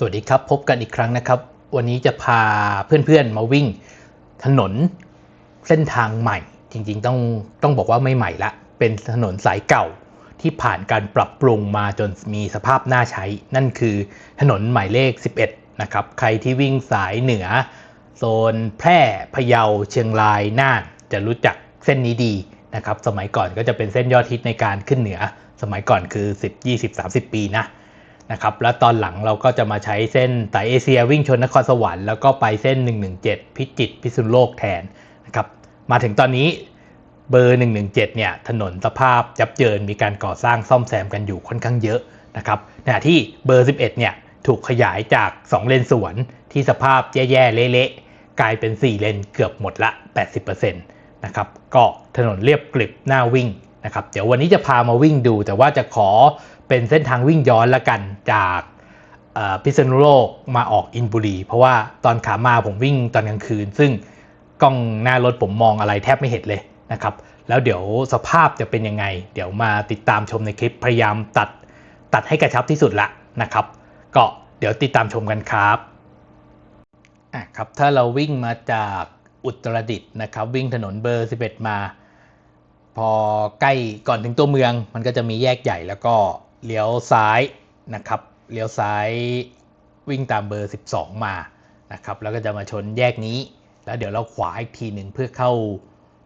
สวัสดีครับ พบกันอีกครั้งนะครับ วันนี้จะพาเพื่อนๆมาวิ่งถนนเส้นทางใหม่ จริงๆต้องต้องบอกว่าไม่ใหม่ละ เป็นถนนสายเก่าที่ผ่านการปรับปรุงมาจนมีสภาพน่าใช้ นั่นคือถนนหมายเลข 11 นะครับ ใครที่วิ่งสายเหนือ โซนแพร่พะเยาเชียงรายน่านจะรู้จักเส้นนี้ดีนะครับ สมัยก่อนก็จะเป็นเส้นยอดฮิตในการขึ้นเหนือ สมัยก่อนคือ 10 20 30 ปีนะ นะครับแล้วตอนหลังเราก็จะมาใช้เส้นสายเอเชียวิ่งชนนครสวรรค์แล้วก็ไปเส้น 117 พิจิตรพิษณุโลกแทนนะครับมาถึงตอนนี้เบอร์ 117 เนี่ยถนนสภาพยับเยินมีการก่อสร้างซ่อมแซมกันอยู่ค่อนข้างเยอะนะครับขณะที่เบอร์ 11 เนี่ยถูกขยายจาก 2 เลนสวนที่สภาพแย่ๆ เละๆ กลายเป็น 4 เลนเกือบหมดละ 80%นะครับก็ถนนเรียบกริบหน้าวิ่งนะครับเดี๋ยววันนี้จะพามาวิ่งดู แต่ว่าจะขอ เป็นเส้นทางวิ่งย้อนละกันจากพิษณุโลกมาออกอินบุรี เพราะว่าตอนขามาผมวิ่งตอนกลางคืน ซึ่งกล้องหน้ารถผมมองอะไรแทบไม่เห็นเลยนะครับ แล้วเดี๋ยวสภาพจะเป็นยังไง เดี๋ยวมาติดตามชมในคลิปพยายามตัดตัดให้กระชับที่สุดละนะครับ ก็เดี๋ยวติดตามชมกันครับอะครับถ้าเราวิ่งมาจากอุตรดิตถ์นะครับ วิ่งถนนเบอร์ 11 มา พอใกล้ก่อนถึงตัวเมือง มันก็จะมีแยกใหญ่แล้วก็ เลี้ยวซ้ายนะครับเลี้ยวซ้ายวิ่งตามเบอร์ 12 มานะครับแล้วก็จะมาชนแยกนี้ แล้วเดี๋ยวเราขวาอีกทีหนึ่งเพื่อเข้า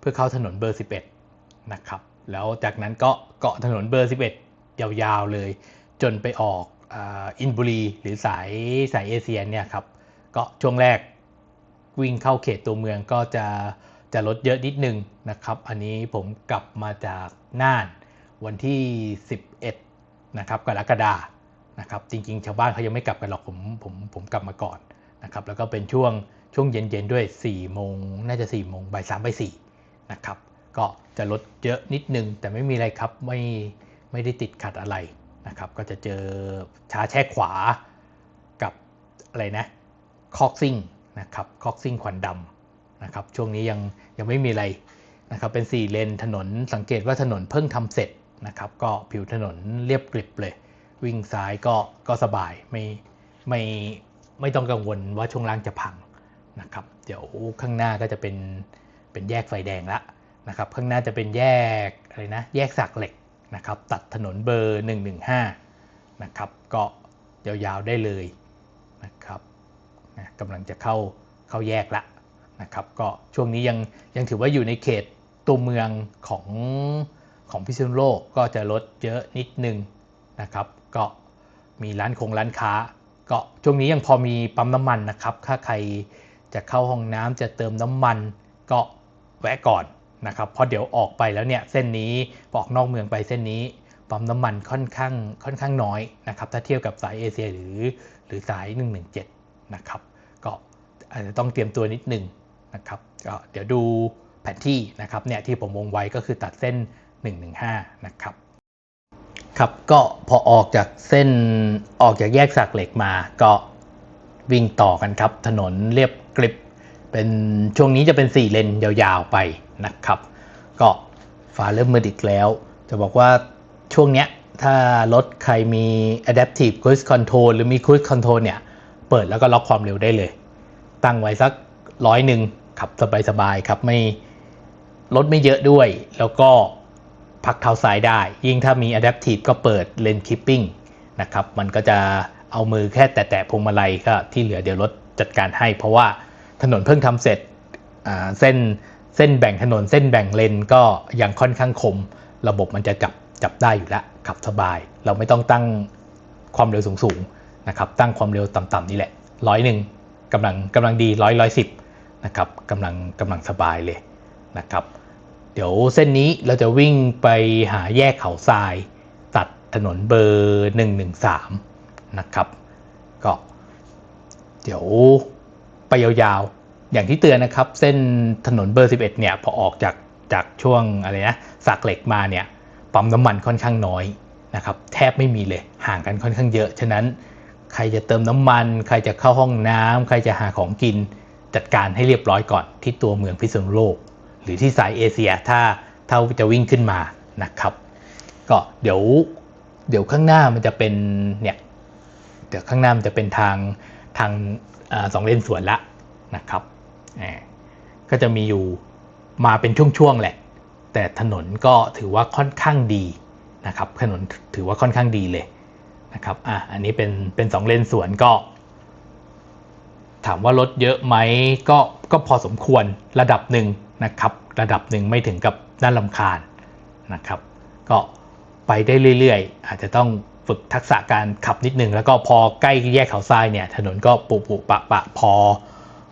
เพื่อเข้าถนนเบอร์ 11 นะครับแล้วจากนั้นก็เกาะถนนเบอร์ 11 ยาวๆเลย จนไปออกอ,อินบุรีหรือสายสายเอเชียเนี่ยครับก็ช่วงแรกวิ่งเข้าเขตตัวเมืองก็จะจะลดเยอะนิดนึงนะครับ อันนี้ผมกลับมาจากน่านวันที่ 11 นะครับกรกฎานะครับจริงๆ ชาวบ้านเขายังไม่กลับกันหรอกผมผมผมกลับมาก่อนนะครับแล้วก็เป็นช่วงช่วงเย็นๆด้วย4โมงน่าจะ4โมงบ่าย3บ่าย4นะครับก็จะลดเยอะนิดนึง แต่ไม่มีอะไรครับไม่ไม่ได้ติดขัดอะไรนะครับก็จะเจอช้าแช่ขวากับอะไรนะคอกซิ่งนะครับคอกซิ่งควันดำนะครับช่วงนี้ยังยังไม่มีอะไรนะครับเป็น4เลนถนนสังเกตว่าถนนเพิ่งทำเสร็จ นะครับก็ผิวถนนเรียบกริบเลย วิ่งซ้ายก็ก็สบายไม่ไม่ไม่ต้องกังวลว่าช่วงล่างจะพังนะครับเดี๋ยวข้างหน้าก็จะเป็นเป็นแยกไฟแดงละนะครับข้างหน้าจะเป็นแยกอะไรนะแยกสักเหล็กนะครับตัดถนนเบอร์ 115นะครับก็ยาวๆได้เลยนะครับนะกำลังจะเข้าเข้าแยกละนะครับก็ช่วงนี้ยังยังถือว่าอยู่ในเขตตัวเมืองของ ของพิษณุโลกก็จะลดเยอะนิดนึงนะครับ ก็มีร้านคงร้านค้า ก็ช่วงนี้ยังพอมีปั๊มน้ำมันนะครับ ถ้าใครจะเข้าห้องน้ำจะเติมน้ำมัน ก็แวะก่อนนะครับ เพราะเดี๋ยวออกไปแล้วเนี่ยเส้นนี้พอออกนอกเมืองไปเส้นนี้ปั๊มน้ำมันค่อนข้างค่อนข้างน้อยนะครับ ถ้าเทียบกับสายเอเชียหรือหรือสาย 117 นะครับ ก็อาจจะต้องเตรียมตัวนิดนึงนะครับก็เดี๋ยวดูแผนที่นะครับเนี่ยที่ผมวงไว้ก็คือตัดเส้น 115 นะครับครับก็พอออกจากเส้นออกจากแยกสักเหล็กมาก็วิ่งต่อกันครับ ถนนเรียบกริบเป็นช่วงนี้จะเป็น 4 เลนยาวๆไปนะครับ ก็ฟ้าเริ่มมืดอีกแล้ว จะบอกว่าช่วงเนี้ยถ้ารถใครมี adaptive cruise control หรือมี cruise control เนี่ย เปิดแล้วก็ล็อกความเร็วได้เลย ตั้งไว้สักร้อยหนึ่งขับสบายๆครับไม่รถไม่เยอะด้วย แล้วก็ พักเท้าซ้ายได้ ยิ่งถ้ามี adaptive ก็เปิด lane keeping นะครับ มันก็จะเอามือแค่แตะๆพวงมาลัยก็ที่เหลือเดี๋ยวรถจัดการให้ เพราะว่าถนนเพิ่งทำเสร็จเส้นเส้นแบ่งถนนเส้นแบ่งเลนก็ยังค่อนข้างคม ระบบมันจะจับจับได้อยู่แล้วขับสบาย เราไม่ต้องตั้งความเร็วสูงๆนะครับตั้งความเร็วต่ำๆนี่แหละร้อยหนึ่งกำลังกำลังดีร้อยร้อยสิบนะครับกำลังกำลังสบายเลยนะครับ เดี๋ยวเส้นนี้เราจะวิ่งไปหาแยกเขาทราย ตัดถนนเบอร์ 113 นะครับ ก็เดี๋ยวไปยาวๆ อย่างที่เตือนนะครับ เส้นถนนเบอร์ 11 เนี่ย พอออกจากจากช่วงอะไรนะสักเหล็กมาเนี่ย ปั๊มน้ำมันค่อนข้างน้อยนะครับ แทบไม่มีเลย ห่างกันค่อนข้างเยอะ ฉะนั้นใครจะเติมน้ำมัน ใครจะเข้าห้องน้ำใครจะหาของกิน จัดการให้เรียบร้อยก่อนที่ตัวเมืองพิษณุโลก รือที่สายเอเชียถ้าถ้าจะวิ่งขึ้นมานะครับ ก็เดี๋ยวเดี๋ยวข้างหน้ามันจะเป็นเนี่ยเดี๋ยวข้างหน้ามันจะเป็นทางทางอสองเลนสวนละนะครับอ่ก็จะมีอยู่มาเป็นช่วงๆแหละ แต่ถนนก็ถือว่าค่อนข้างดีนะครับถนนถือว่าค่อนข้างดีเลยนะครับอะอันนี้เป็นเป็นสองเลนสวนก็ ถามว่ารถเยอะไหมก็ก็พอสมควรระดับหนึ่ง นะครับระดับหนึ่งไม่ถึงกับน่าลำคาญนะครับ ก็ไปได้เรื่อยๆ อาจจะต้องฝึกทักษะการขับนิดนึง แล้วก็พอใกล้แยกเขาทรายเนี่ยถนนก็ปุปุปะปะพอ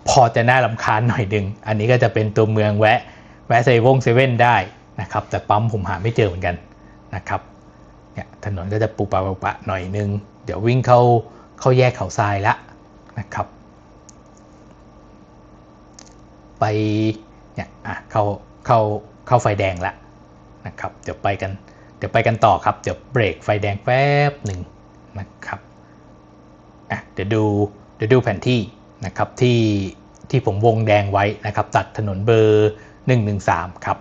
พอจะน่าลำคาญหน่อยดึง อันนี้ก็จะเป็นตัวเมืองแวะแวะเซเวงเซเว่นได้นะครับแต่ปั๊มผมหาไม่เจอเหมือนกันนะครับเนี่ยถนนก็จะปุปะปุปะหน่อยนึง เดี๋ยววิ่งเข้าเข้าแยกเขาทรายละนะครับ ไป เนี่ยอะเข้าเข้าเข้าไฟแดงละนะครับเดี๋ยวไปกันเดี๋ยวไปกันต่อครับเดี๋ยวเบรกไฟแดงแป๊บหนึ่งนะครับอะเดี๋ยวดูเดี๋ยวดูแผนที่นะครับที่ที่ผมวงแดงไว้นะครับ ตัดถนนเบอร์ 113 ครับ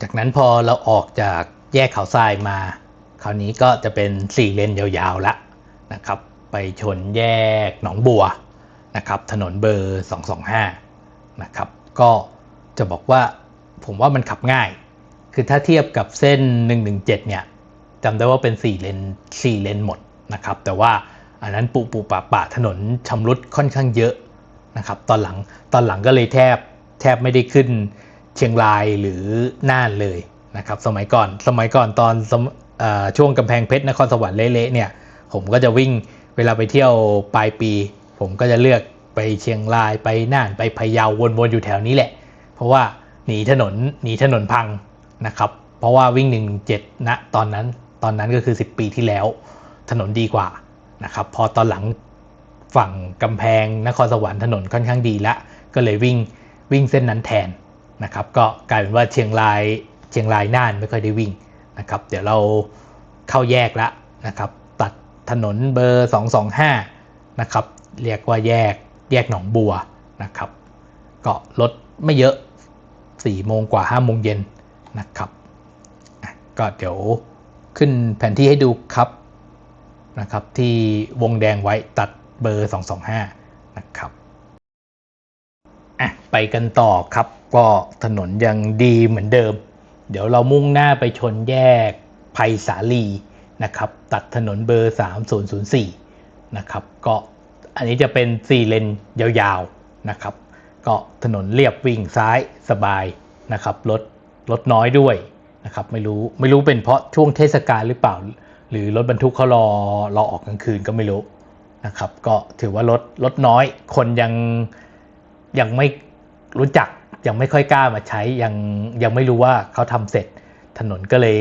จากนั้นพอเราออกจากแยกเขาทรายมา คราวนี้ก็จะเป็น 4 เลนยาวๆละนะครับ ไปชนแยกหนองบัวนะครับ ถนนเบอร์ 225 นะครับ ก็จะบอกว่าผมว่ามันขับง่าย คือถ้าเทียบกับเส้น 117 เนี่ยจำได้ว่าเป็น 4 เลน4เลนหมดนะครับ แต่ว่าอันนั้นปุปุปะปะถนนชำรุดค่อนข้างเยอะนะครับ ตอนหลังตอนหลังก็เลยแทบแทบไม่ได้ขึ้นเชียงรายหรือน่านเลยนะครับ สมัยก่อนสมัยก่อนตอนอช่วงกำแพงเพชรนครสวรรค์เละๆเนี่ย ผมก็จะวิ่งเวลาไปเที่ยวปลายปี ผมก็จะเลือก ไปเชียงรายไปน่านไปพะเยาวนๆอยู่แถวนี้แหละ เพราะว่าหนีถนนหนีถนนพังนะครับ เพราะว่าวิ่ง117ณตอนนั้นตอนนั้นก็คือ 10 ปีที่แล้ว ถนนดีกว่านะครับ พอตอนหลังฝั่งกำแพงนครสวรรค์ถนนค่อนข้างดีละ ก็เลยวิ่งวิ่งเส้นนั้นแทนนะครับ ก็กลายเป็นว่าเชียงรายเชียงรายน่านไม่ค่อยได้วิ่งนะครับ เดี๋ยวเราเข้าแยกละนะครับ ตัดถนนเบอร์ 225นะครับ เรียกว่าแยก แยกหนองบัวนะครับก็รถไม่เยอะ 4 โมงกว่า 5 โมงเย็นนะครับก็เดี๋ยวขึ้นแผนที่ให้ดูครับนะครับ ที่วงแดงไว้ตัดเบอร์ 225 นะครับอะไปกันต่อครับ ก็ถนนยังดีเหมือนเดิม เดี๋ยวเรามุ่งหน้าไปชนแยกไผ่สาลีนะครับ ตัดถนนเบอร์ 3004 นะครับ ก็ อันนี้จะเป็น4เลนยาวๆนะครับ ก็ถนนเรียบวิ่งซ้ายสบายนะครับรถรถน้อยด้วยนะครับไม่รู้ไม่รู้เป็นเพราะช่วงเทศกาลหรือเปล่า หรือรถบรรทุกเขารอรอออกกลางคืนก็ไม่รู้นะครับ ก็ถือว่ารถรถน้อย คนยังยังไม่รู้จักยังไม่ค่อยกล้ามาใช้ยังยังไม่รู้ว่าเขาทำเสร็จ ถนนก็เลย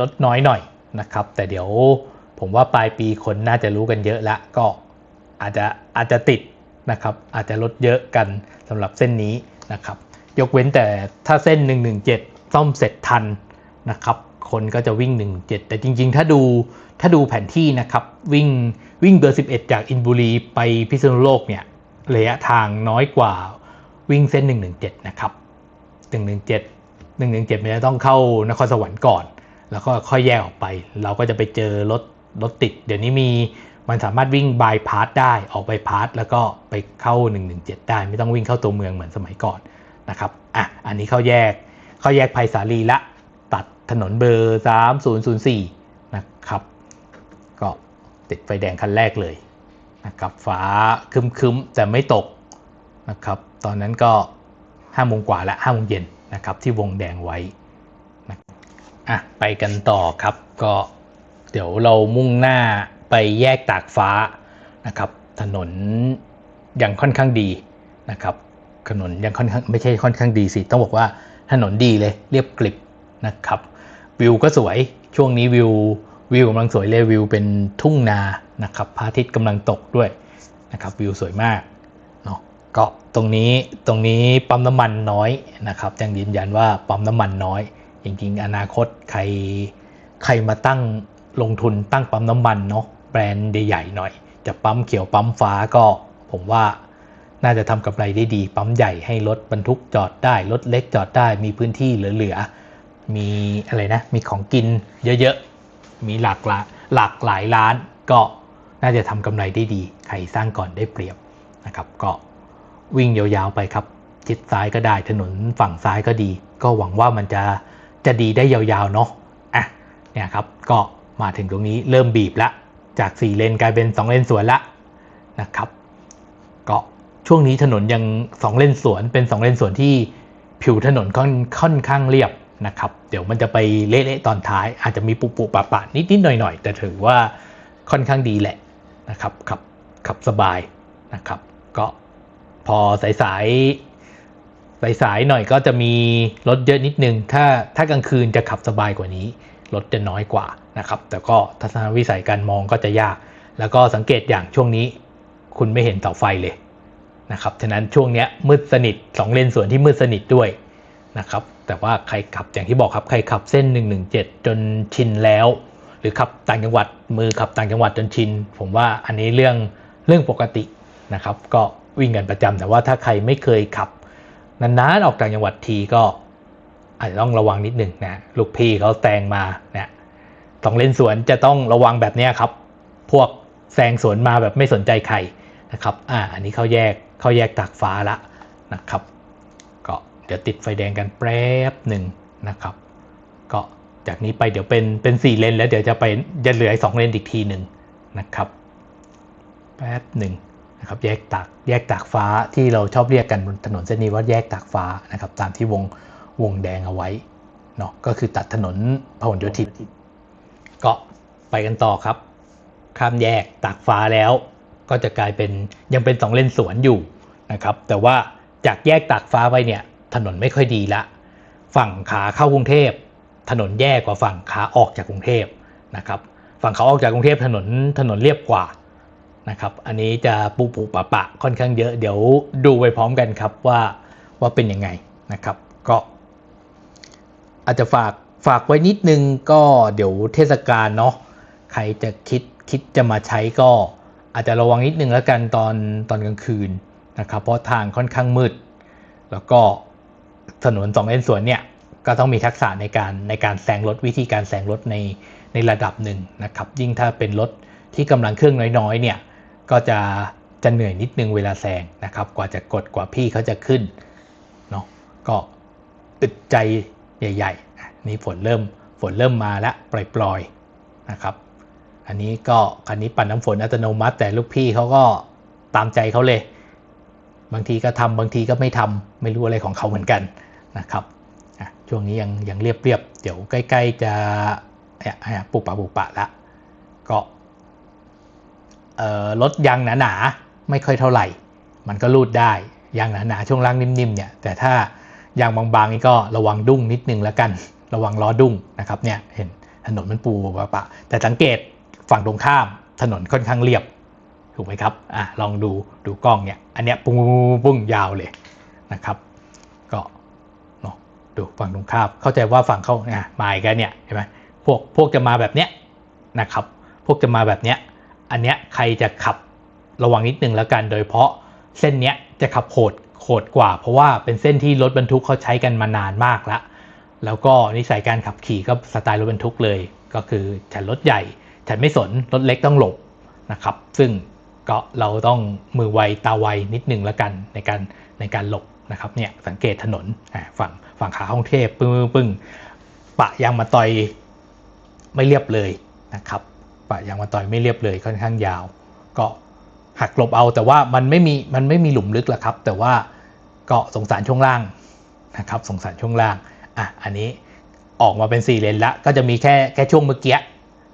ลดน้อยหน่อยนะครับ แต่เดี๋ยวผมว่าปลายปีคนน่าจะรู้กันเยอะละก็ อาจจะอาจจะติดนะครับอาจจะลดเยอะกันสำหรับเส้นนี้นะครับ ยกเว้นแต่ถ้าเส้น 117 ซ่อมเสร็จทันนะครับ คนก็จะวิ่ง17 แต่จริงๆ ถ้าดูถ้าดูแผนที่นะครับ วิ่งวิ่งเบอร์ 11 จากอินบุรีไปพิษณุโลกเนี่ยระยะทางน้อยกว่าวิ่งเส้น 117 นะครับ 117 117มันจะต้องเข้านครสวรรค์ก่อน แล้วก็ค่อยแยกออกไป เราก็จะไปเจอรถรถติด เดี๋ยวนี้มี มันสามารถวิ่งบายพาสได้ออกบายพาสแล้วก็ไปเข้า 117 ได้ ไม่ต้องวิ่งเข้าตัวเมืองเหมือนสมัยก่อนนะครับอะอันนี้เข้าแยกเข้าแยกไผ่สาลีละ ตัดถนนเบอร์ 3004 นะครับ ก็ติดไฟแดงคันแรกเลยนะครับฟ้าคึมๆ แต่ไม่ตกนะครับตอนนั้นก็5โมงกว่าและ5โมงเย็นนะครับที่วงแดงไว้นะอะไปกันต่อครับก็เดี๋ยวเรามุ่งหน้า ไปแยกตากฟ้านะครับถนนยังค่อนข้างดีนะครับถนนยังค่อนข้างไม่ใช่ค่อนข้างดีสิต้องบอกว่าถนนดีเลยเรียบกริบนะครับวิวก็สวยช่วงนี้วิววิวกำลังสวยเลยวิวเป็นทุ่งนานะครับพระอาทิตย์กำลังตกด้วยนะครับวิวสวยมากเนาะก็ตรงนี้ตรงนี้ปั๊มน้ำมันน้อยนะครับยังยืนยันว่าปั๊มน้ำมันน้อย จริงๆ อนาคตใครใครมาตั้งลงทุนตั้งปั๊มน้ำมันเนาะ แบรนด์ใหญ่ๆหน่อย จะปั๊มเขียวปั๊มฟ้าก็ผมว่าน่าจะทำกำไรได้ดี ปั๊มใหญ่ให้รถบรรทุกจอดได้ รถเล็กจอดได้ มีพื้นที่เหลือๆ มีอะไรนะ มีของกินเยอะๆ มีหลากหลายหลากหลายร้าน ก็น่าจะทำกำไรได้ดี ใครสร้างก่อนได้เปรียบนะครับ ก็วิ่งยาวๆไปครับชิดซ้ายก็ได้ ถนนฝั่งซ้ายก็ดี ก็หวังว่ามันจะจะดีได้ยาวๆเนาะ อะ เนี่ยครับ ก็มาถึงตรงนี้เริ่มบีบละ จาก 4 เลนกลายเป็น 2 เลนสวนละนะครับ ก็ช่วงนี้ถนนยัง 2 เลนสวนเป็น 2 เลนสวนที่ผิวถนนค่อนค่อนข้างเรียบนะครับ เดี๋ยวมันจะไปเละๆตอนท้าย อาจจะมีปุปุปะปะนิดๆหน่อยๆ แต่ถือว่าค่อนข้างดีแหละนะครับขับขับสบายนะครับ ก็พอสายสายสายสายๆหน่อยก็จะมีรถเยอะนิดนึง ถ้าถ้ากลางคืนจะขับสบายกว่านี้ รถจะน้อยกว่านะครับ แต่ก็ทัศนวิสัยการมองก็จะยาก แล้วก็สังเกตอย่างช่วงนี้ คุณไม่เห็นเสาไฟเลยนะครับ ฉะนั้นช่วงนี้มืดสนิทสองเลนสวนที่มืดสนิทด้วยนะครับ แต่ว่าใครขับอย่างที่บอกครับ ใครขับเส้น 117 จนชินแล้ว หรือขับต่างจังหวัด มือขับต่างจังหวัดจนชิน ผมว่าอันนี้เรื่องเรื่องปกตินะครับ ก็วิ่งกันประจำแต่ว่าถ้าใครไม่เคยขับนานๆออกต่างจังหวัดทีก็ อาจจะต้องระวังนิดหนึ่งนะลูกพี่เขาแซงมาเนี่ยสองเลนสวนจะต้องระวังแบบนี้ครับ พวกแซงสวนมาแบบไม่สนใจใครนะครับอ่าอันนี้เขาแยกเขาแยกตากฟ้าละนะครับก็เดี๋ยวติดไฟแดงกันแป๊บหนึ่งนะครับ ก็จากนี้ไปเดี๋ยวเป็นเป็นสี่เลนแล้วเดี๋ยวจะไปจะเหลือสองเลนอีกทีหนึ่งนะครับแป๊บหนึ่งนะครับแยกตากแยกตากฟ้าที่เราชอบเรียกกันบนถนนเส้นนี้ว่าแยกตากฟ้านะครับ ตามที่วง วงแดงเอาไว้เนาะก็คือตัดถนนพหลโยธินก็ไปกันต่อครับ ข้ามแยกตากฟ้าแล้ว ก็จะกลายเป็นยังเป็นสองเลนสวนอยู่นะครับ แต่ว่าจากแยกตากฟ้าไปเนี่ยถนนไม่ค่อยดีละ ฝั่งขาเข้ากรุงเทพถนนแย่กว่าฝั่งขาออกจากกรุงเทพนะครับฝั่งขาออกจากกรุงเทพถนนถนนเรียบกว่านะครับอันนี้จะปูปูปะปะค่อนข้างเยอะเดี๋ยวดูไปพร้อมกันครับว่าว่าเป็นยังไงนะครับ ก็ อาจจะฝากฝากไว้นิดนึงก็เดี๋ยวเทศกาลเนาะใครจะคิดคิดจะมาใช้ก็อาจจะระวังนิดนึงแล้วกันตอนตอนกลางคืนนะครับเพราะทางค่อนข้างมืด แล้วก็ถนนสองเลนสวนเนี่ยก็ต้องมีทักษะในการในการแซงรถวิธีการแซงรถในในระดับหนึ่งนะครับ ยิ่งถ้าเป็นรถที่กำลังเครื่องน้อยๆเนี่ยก็จะจะเหนื่อยนิดนึงเวลาแซงนะครับ กว่าจะกดกว่าพี่เขาจะขึ้นเนาะก็อึดใจ ใหญ่ๆนี่ฝนเริ่มฝนเริ่มมาแล้วปล่อยๆนะครับ อันนี้ก็คันนี้ปั่นน้ำฝนอัตโนมัติ แต่ลูกพี่เขาก็ตามใจเขาเลย บางทีก็ทำบางทีก็ไม่ทำไม่รู้อะไรของเขาเหมือนกันนะครับช่วงนี้ยังยังเรียบเรียบๆเดี๋ยวใกล้ ๆ จะปุบปะปุบปะละก็รถยางหนาๆไม่ค่อยเท่าไหร่ มันก็รูดได้ยางหนาๆช่วงล่างนิ่มๆเนี่ยแต่ถ้า ยางบางๆนี่ก็ระวังดุ้งนิดนึงแล้วกัน ระวังล้อดุ้งนะครับเนี่ยเห็นถนนมันปูปะปะ แต่สังเกตฝั่งตรงข้ามถนนค่อนข้างเรียบถูกไหมครับอะลองดูดูกล้องเนี่ยอันเนี้ยปุ้งปุ้งยาวเลยนะครับ ก็เนาะดูฝั่งตรงข้ามเข้าใจว่าฝั่งเขาเนี่ยมาอีกแล้วเนี่ยเห็นไหมพวกพวกจะมาแบบเนี้ยนะครับ พวกจะมาแบบเนี้ยอันเนี้ยใครจะขับระวังนิดนึงแล้วกัน โดยเฉพาะเส้นเนี้ยจะขับโหด โหดกว่า เพราะว่าเป็นเส้นที่รถบรรทุกเขาใช้กันมานานมากแล้วแล้วก็นิสัยการขับขี่ก็สไตล์รถบรรทุกเลย ก็คือฉันรถใหญ่ ฉันไม่สนรถเล็กต้องหลบนะครับ ซึ่งก็เราต้องมือไวตาไวนิดนึงแล้วกันในการในการหลบนะครับเนี่ยสังเกตถนนฝั่งฝั่งขาห้องเทพปึ้งปึ้งปึ้งปะยางมาต่อยไม่เรียบเลยนะครับปะยางมาต่อยไม่เรียบเลยค่อนข้างยาว ก็ หักหลบเอาแต่ว่ามันไม่มีมันไม่มีหลุมลึกหรอกครับ แต่ว่าก็สงสารช่วงล่างนะครับสงสารช่วงล่างอะอันนี้ออกมาเป็น4เลนละก็จะมีแค่แค่ช่วงเมื่อกี้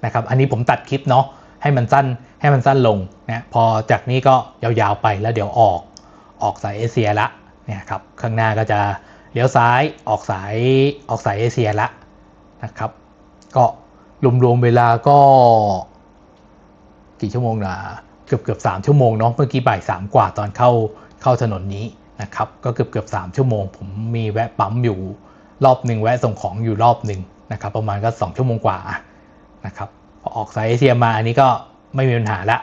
นะครับอันนี้ผมตัดคลิปเนาะให้มันสั้นให้มันสั้นลงนะพอจากนี้ก็ยาวๆไปแล้วเดี๋ยวออกออกสายเอเชียละเนี่ยครับข้างหน้าก็จะเลี้ยวซ้ายออกสายออกสายเอเชียละนะครับ ก็รวมๆเวลาก็กี่ชั่วโมงนะ เกือบเกือบสามชั่วโมงเนาะเมื่อกี้บ่ายสามกว่าตอนเข้าเข้าถนนนี้นะครับก็เกือบเกือบสามชั่วโมง ผมมีแวะปั๊มอยู่รอบหนึ่งแวะส่งของอยู่รอบหนึ่งนะครับประมาณก็สองชั่วโมงกว่านะครับพอออกสายเอเชียมาอันนี้ก็ไม่มีปัญหาละ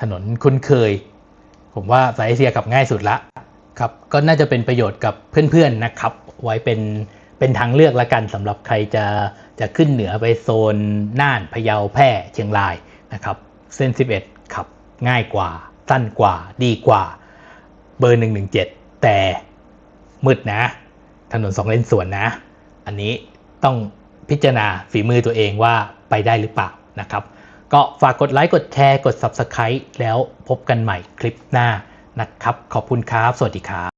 ถนนคุ้นเคย ผมว่าสายเอเชียขับง่ายสุดละครับก็น่าจะเป็นประโยชน์กับเพื่อนๆนะครับ ไว้เป็นเป็นทางเลือกละกันสำหรับใครจะจะขึ้นเหนือไปโซนน่านพะเยาแพร่เชียงรายนะครับเส้น 11 ง่ายกว่า สั้นกว่า ดีกว่า เบอร์ 117 แต่มืดนะ ถนนสองเลนสวนนะ อันนี้ต้องพิจารณาฝีมือตัวเองว่าไปได้หรือเปล่านะครับ ก็ฝากกดไลค์กดแชร์กด Subscribe แล้วพบกันใหม่คลิปหน้านะครับ ขอบคุณครับ สวัสดีครับ